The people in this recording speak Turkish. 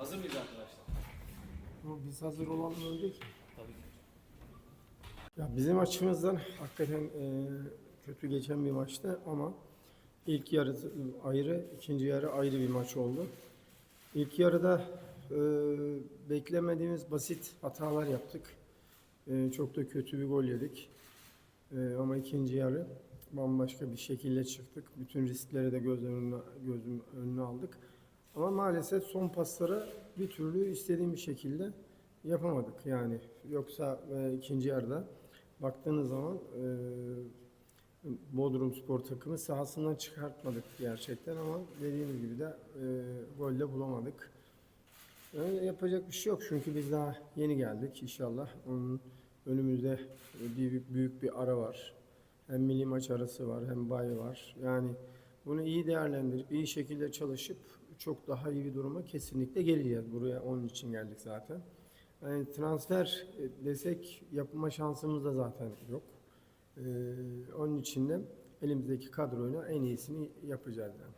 Hazır mıyız arkadaşlar? Biz hazır olalım önce ki. Tabii ki. Ya bizim açımızdan hakikaten e, kötü geçen bir maçtı ama ilk yarı ayrı, ikinci yarı ayrı bir maç oldu. İlk yarıda e, beklemediğimiz basit hatalar yaptık. E, çok da kötü bir gol yedik. E, ama ikinci yarı bambaşka bir şekilde çıktık. Bütün riskleri de göz önüne, gözüm önüne aldık. Ama maalesef son pasları bir türlü istediğim bir şekilde yapamadık. Yani yoksa e, ikinci yarıda baktığınız zaman e, Bodrum Spor takımı sahasından çıkartmadık gerçekten ama dediğimiz gibi de e, gol de bulamadık. Öyle yapacak bir şey yok çünkü biz daha yeni geldik inşallah. Onun önümüzde bir büyük bir ara var. Hem milli maç arası var hem bay var. Yani bunu iyi değerlendirip iyi şekilde çalışıp çok daha iyi bir duruma kesinlikle geleceğiz. Buraya onun için geldik zaten. Yani transfer e, desek yapma şansımız da zaten yok. Ee, onun için de elimizdeki kadroyla en iyisini yapacağız yani.